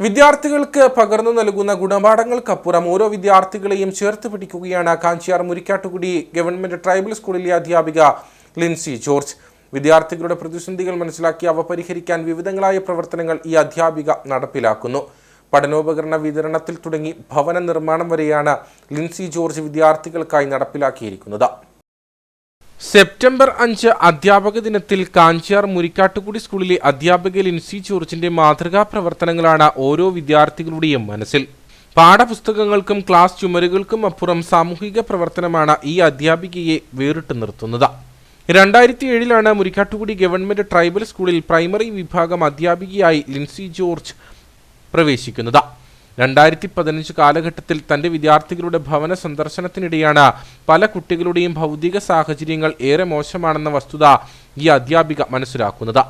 വിദ്യാർത്ഥികൾക്ക് പകർന്നു നൽകുന്ന ഗുണപാഠങ്ങൾക്കപ്പുറം ഓരോ വിദ്യാർത്ഥികളെയും ചേർത്ത് പിടിക്കുകയാണ് കാഞ്ചിയാർ മുരിക്കാട്ടുകുടി ഗവൺമെന്റ് ട്രൈബൽ സ്കൂളിലെ അധ്യാപിക ലിൻസി ജോർജ്. വിദ്യാർത്ഥികളുടെ പ്രതിസന്ധികൾ മനസ്സിലാക്കി അവ പരിഹരിക്കാൻ വിവിധങ്ങളായ പ്രവർത്തനങ്ങൾ ഈ അധ്യാപിക നടപ്പിലാക്കുന്നു. പഠനോപകരണ വിതരണത്തിൽ തുടങ്ങി ഭവന നിർമ്മാണം വരെയാണ് ലിൻസി ജോർജ് വിദ്യാർത്ഥികൾക്കായി നടപ്പിലാക്കിയിരിക്കുന്നത്. സെപ്റ്റംബർ അഞ്ച് അധ്യാപക ദിനത്തിൽ കാഞ്ചിയാർ മുരിക്കാട്ടുകുടി സ്കൂളിലെ അധ്യാപക ലിൻസി ജോർജിന്റെ മാതൃകാ പ്രവർത്തനങ്ങളാണ് ഓരോ വിദ്യാർത്ഥികളുടെയും മനസ്സിൽ. പാഠപുസ്തകങ്ങൾക്കും ക്ലാസ് ചുമരുകൾക്കും അപ്പുറം സാമൂഹിക പ്രവർത്തനമാണ് ഈ അധ്യാപികയെ വേറിട്ട് നിർത്തുന്നത്. രണ്ടായിരത്തി ഏഴിലാണ് മുരിക്കാട്ടുകുടി ഗവൺമെന്റ് ട്രൈബൽ സ്കൂളിൽ പ്രൈമറി വിഭാഗം അധ്യാപികയായി ലിൻസി ജോർജ് പ്രവേശിക്കുന്നത്. രണ്ടായിരത്തി പതിനഞ്ച് കാലഘട്ടത്തിൽ തന്റെ വിദ്യാർത്ഥികളുടെ ഭവന സന്ദർശനത്തിനിടെയാണ് പല കുട്ടികളുടെയും ഭൗതിക സാഹചര്യങ്ങൾ ഏറെ മോശമാണെന്ന വസ്തുത ഈ അധ്യാപിക മനസ്സിലാക്കുന്നത്.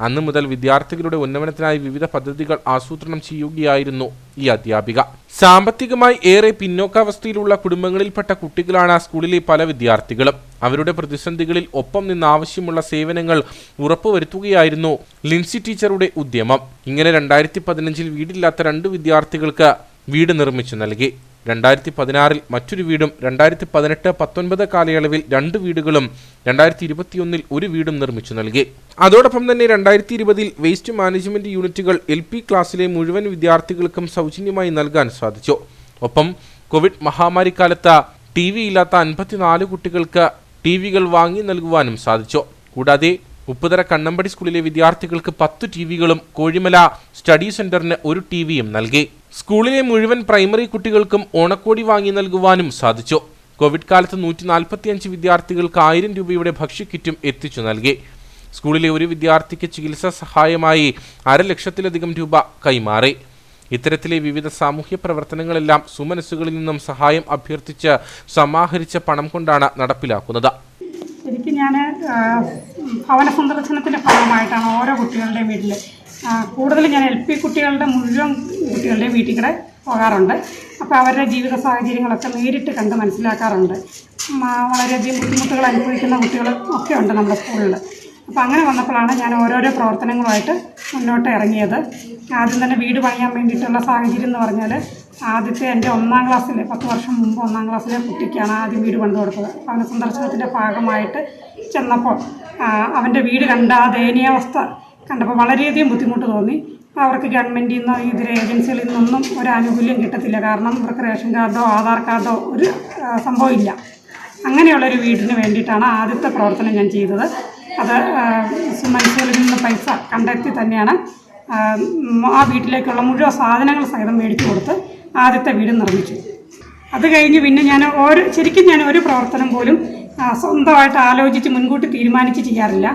അന്നു മുതൽ വിദ്യാർത്ഥികളുടെ ഉന്നമനത്തിനായി വിവിധ പദ്ധതികൾ ആസൂത്രണം ചെയ്യുകയായിരുന്നു ഈ അധ്യാപിക. സാമ്പത്തികമായി ഏറെ പിന്നോക്കാവസ്ഥയിലുള്ള കുടുംബങ്ങളിൽപ്പെട്ട കുട്ടികളാണ് ആ സ്കൂളിലെ പല വിദ്യാർത്ഥികളും. അവരുടെ പ്രതിസന്ധികളിൽ ഒപ്പം നിന്ന് ആവശ്യമുള്ള സേവനങ്ങൾ ഉറപ്പുവരുത്തുകയായിരുന്നു ലിൻസി ടീച്ചറുടെ ഉദ്യമം. ഇങ്ങനെ രണ്ടായിരത്തി പതിനഞ്ചിൽ വീടില്ലാത്ത രണ്ട് വിദ്യാർത്ഥികൾക്ക് വീട് നിർമ്മിച്ചു നൽകി. രണ്ടായിരത്തി പതിനാറിൽ മറ്റൊരു വീടും രണ്ടായിരത്തി പതിനെട്ട് പത്തൊൻപത് കാലയളവിൽ രണ്ട് വീടുകളും രണ്ടായിരത്തി ഇരുപത്തിയൊന്നിൽ ഒരു വീടും നിർമ്മിച്ചു നൽകി. അതോടൊപ്പം തന്നെ രണ്ടായിരത്തി ഇരുപതിൽ വേസ്റ്റ് മാനേജ്മെന്റ് യൂണിറ്റുകൾ എൽ പി ക്ലാസ്സിലെ മുഴുവൻ വിദ്യാർത്ഥികൾക്കും സൗജന്യമായി നൽകാൻ സാധിച്ചു. ഒപ്പം കോവിഡ് മഹാമാരിക്കാലത്ത് ടി വി ഇല്ലാത്ത അൻപത്തിനാല് കുട്ടികൾക്ക് ടി വികൾ വാങ്ങി നൽകുവാനും സാധിച്ചു. കൂടാതെ ഉപ്പുതര കണ്ണമ്പടി സ്കൂളിലെ വിദ്യാർത്ഥികൾക്ക് പത്ത് ടി വികളും കോഴിമല സ്റ്റഡി സെന്ററിന് ഒരു ടി വിയും നൽകി. സ്കൂളിലെ മുഴുവൻ പ്രൈമറി കുട്ടികൾക്കും ഓണക്കോടി വാങ്ങി നൽകുവാനും സാധിച്ചു. കോവിഡ് കാലത്ത് നൂറ്റി നാൽപ്പത്തിയഞ്ച് വിദ്യാർത്ഥികൾക്ക് ആയിരം രൂപയുടെ ഭക്ഷ്യക്കിറ്റും എത്തിച്ചു നൽകി. സ്കൂളിലെ ഒരു വിദ്യാർത്ഥിക്ക് ചികിത്സാ സഹായമായി അര ലക്ഷത്തിലധികം രൂപ കൈമാറി. ഇത്തരത്തിലെ വിവിധ സാമൂഹ്യ പ്രവർത്തനങ്ങളെല്ലാം സുമനസ്സുകളിൽ നിന്നും സഹായം അഭ്യർത്ഥിച്ച് സമാഹരിച്ച പണം കൊണ്ടാണ് നടപ്പിലാക്കുന്നത്. ശരിക്കും ഞാൻ ഭവന സന്ദർശനത്തിന്റെ ഭാഗമായിട്ടാണ് ഓരോ കുട്ടികളുടെയും വീട്ടിൽ കൂടുതൽ ഞാൻ എൽ പി കുട്ടികളുടെ മുഴുവൻ കുട്ടികളുടെയും വീട്ടിൽ കൂടെ പോകാറുണ്ട്. അപ്പോൾ അവരുടെ ജീവിത സാഹചര്യങ്ങളൊക്കെ നേരിട്ട് കണ്ട് മനസ്സിലാക്കാറുണ്ട്. വളരെയധികം ബുദ്ധിമുട്ടുകൾ അനുഭവിക്കുന്ന കുട്ടികൾ ഒക്കെ ഉണ്ട് നമ്മുടെ സ്കൂളിൽ അപ്പോൾ അങ്ങനെ വന്നപ്പോഴാണ് ഞാൻ ഓരോരോ പ്രവർത്തനങ്ങളുമായിട്ട് മുന്നോട്ട് ഇറങ്ങിയത്. ആദ്യം തന്നെ വീട് പണിയാൻ വേണ്ടിയിട്ടുള്ള സാഹചര്യം എന്ന് പറഞ്ഞാൽ ആദ്യത്തെ എന്റെ ഒന്നാം ക്ലാസ്സിലെ പത്ത് വർഷം മുമ്പ് ഒന്നാം ക്ലാസ്സിലെ കുട്ടിക്കാണ് ആദ്യം വീട് പണിത് കൊടുത്തത്. ഭവന സന്ദർശനത്തിന്റെ ഭാഗമായിട്ട് ചെന്നപ്പോൾ അവന്റെ വീട് കണ്ട ദയനീയാവസ്ഥ കണ്ടപ്പോൾ വളരെയധികം ബുദ്ധിമുട്ട് തോന്നി. അവർക്ക് ഗവൺമെന്റിൽ നിന്നോ ഇതര ഏജൻസികളിൽ നിന്നൊന്നും ഒരു ആനുകൂല്യം കിട്ടത്തില്ല. കാരണം ഇവർക്ക് റേഷൻ കാർഡോ ആധാർ കാർഡോ ഒരു സംഭവമില്ല അങ്ങനെയുള്ളൊരു വീടിന് വേണ്ടിയിട്ടാണ് ആദ്യത്തെ പ്രവർത്തനം ഞാൻ ചെയ്തത്. അത് മനുഷ്യരിൽ നിന്ന് പൈസ കണ്ടെത്തി തന്നെയാണ് ആ, വീട്ടിലേക്കുള്ള മുഴുവൻ സാധനങ്ങൾ സഹിതം മേടിച്ചു കൊടുത്ത് ആദ്യത്തെ വീട് നിർമ്മിച്ചു. അത് കഴിഞ്ഞ് പിന്നെ ഞാൻ ഓരോ ശരിക്കും ഞാൻ ഒരു പ്രവർത്തനം പോലും സ്വന്തമായിട്ട് ആലോചിച്ച് മുൻകൂട്ടി തീരുമാനിച്ച് ചെയ്യാറില്ല.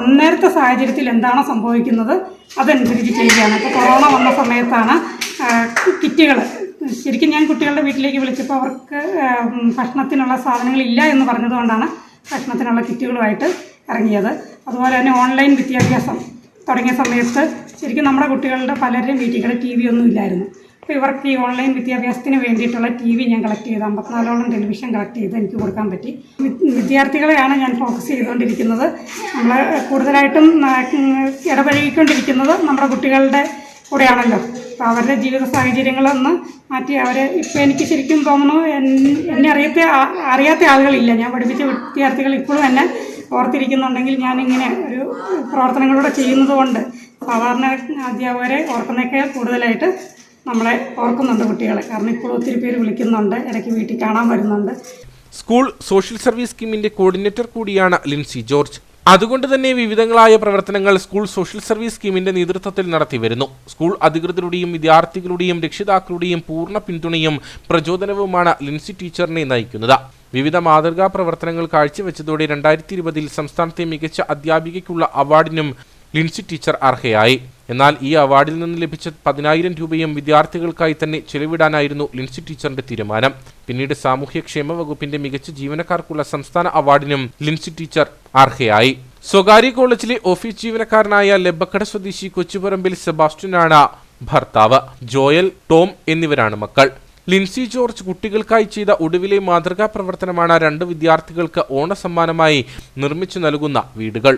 അന്നേരത്തെ സാഹചര്യത്തിൽ എന്താണോ സംഭവിക്കുന്നത് അതനുസരിച്ച് ചെയ്യുകയാണ്. ഇപ്പോൾ കൊറോണ വന്ന സമയത്താണ് കിറ്റുകൾ ശരിക്കും ഞാൻ കുട്ടികളുടെ വീട്ടിലേക്ക് വിളിച്ചപ്പോൾ അവർക്ക് ഭക്ഷണത്തിനുള്ള സാധനങ്ങളില്ല എന്ന് പറഞ്ഞതുകൊണ്ടാണ് ഭക്ഷണത്തിനുള്ള കിറ്റുകളുമായിട്ട് ഇറങ്ങിയത്. അതുപോലെ തന്നെ ഓൺലൈൻ വിദ്യാഭ്യാസം തുടങ്ങിയ സമയത്ത് ശരിക്കും നമ്മുടെ കുട്ടികളുടെ പലരുടെയും വീട്ടിൽ ടി വി ഒന്നും ഇല്ലായിരുന്നു. അപ്പോൾ ഇവർക്ക് ഈ ഓൺലൈൻ വിദ്യാഭ്യാസത്തിന് വേണ്ടിയിട്ടുള്ള ടി വി ഞാൻ കളക്ട് ചെയ്ത് അമ്പത്തിനാലോളം ടെലിവിഷൻ കളക്ട് ചെയ്ത് എനിക്ക് കൊടുക്കാൻ പറ്റി. വിദ്യാർത്ഥികളെയാണ് ഞാൻ ഫോക്കസ് ചെയ്തുകൊണ്ടിരിക്കുന്നത്. നമ്മൾ കൂടുതലായിട്ടും ഇടപഴകിക്കൊണ്ടിരിക്കുന്നത് നമ്മുടെ കുട്ടികളുടെ കൂടെയാണല്ലോ. അപ്പോൾ അവരുടെ ജീവിത സാഹചര്യങ്ങളൊന്ന് മാറ്റി അവരെ ഇപ്പോൾ എനിക്ക് ശരിക്കും തോന്നുന്നു എന്നെ അറിയാത്ത അറിയാത്ത ആളുകളില്ല. ഞാൻ പഠിപ്പിച്ച വിദ്യാർത്ഥികൾ ഇപ്പോഴും എന്നെ ഓർത്തിരിക്കുന്നുണ്ടെങ്കിൽ ഞാനിങ്ങനെ ഒരു പ്രവർത്തനങ്ങളൂടെ ചെയ്യുന്നത് കൊണ്ട് സാധാരണ അധ്യാപകരെ ഓർക്കുന്നേക്കാൾ കൂടുതലായിട്ട് നമ്മളെ ഓർക്കുന്നുണ്ട് കുട്ടികളെ. കാരണം ഇപ്പോൾ ഒത്തിരി പേര് വിളിക്കുന്നുണ്ട് ഇടയ്ക്ക് വീട്ടിൽ കാണാൻ വരുന്നുണ്ട്. സ്കൂൾ സോഷ്യൽ സർവീസ് സ്കീമിന്റെ കോർഡിനേറ്റർ കൂടിയാണ് ലിൻസി ജോർജ്. അതുകൊണ്ട് തന്നെ വിവിധങ്ങളായ പ്രവർത്തനങ്ങൾ സ്കൂൾ സോഷ്യൽ സർവീസ് സ്കീമിന്റെ നേതൃത്വത്തിൽ നടത്തിവരുന്നു സ്കൂൾ അധികൃതരുടെയും വിദ്യാർത്ഥികളുടെയും രക്ഷിതാക്കളുടെയും പൂർണ പിന്തുണയും പ്രചോദനവുമാണ് ലിൻസി ടീച്ചറിനെ നയിക്കുന്നത്. വിവിധ മാതൃകാ പ്രവർത്തനങ്ങൾ കാഴ്ചവെച്ചതോടെ രണ്ടായിരത്തി ഇരുപതിൽ സംസ്ഥാനത്തെ മികച്ച അധ്യാപികയ്ക്കുള്ള അവാർഡിനും ലിൻസി ടീച്ചർ അർഹയായി. എന്നാൽ ഈ അവാർഡിൽ നിന്ന് ലഭിച്ച പതിനായിരം രൂപയും വിദ്യാർത്ഥികൾക്കായി തന്നെ ചെലവിടാനായിരുന്നു ലിൻസി ടീച്ചറിന്റെ തീരുമാനം. പിന്നീട് സാമൂഹ്യക്ഷേമ വകുപ്പിന്റെ മികച്ച ജീവനക്കാർക്കുള്ള സംസ്ഥാന അവാർഡിനും ലിൻസി ടീച്ചർ അർഹയായി. സ്വകാര്യ കോളേജിലെ ഓഫീസ് ജീവനക്കാരനായ ലെബക്കട സ്വദേശി കൊച്ചുപറമ്പിൽ സെബാസ്റ്റ്യനാണ് ഭർത്താവ്. ജോയൽ ടോം എന്നിവരാണ് മക്കൾ. ലിൻസി ജോർജ് കുട്ടികൾക്കായി ചെയ്ത ഒടുവിലെ മാതൃകാ പ്രവർത്തനമാണ് രണ്ട് വിദ്യാർത്ഥികൾക്ക് ഓണസമ്മാനമായി നിർമ്മിച്ചു നൽകുന്ന വീടുകൾ.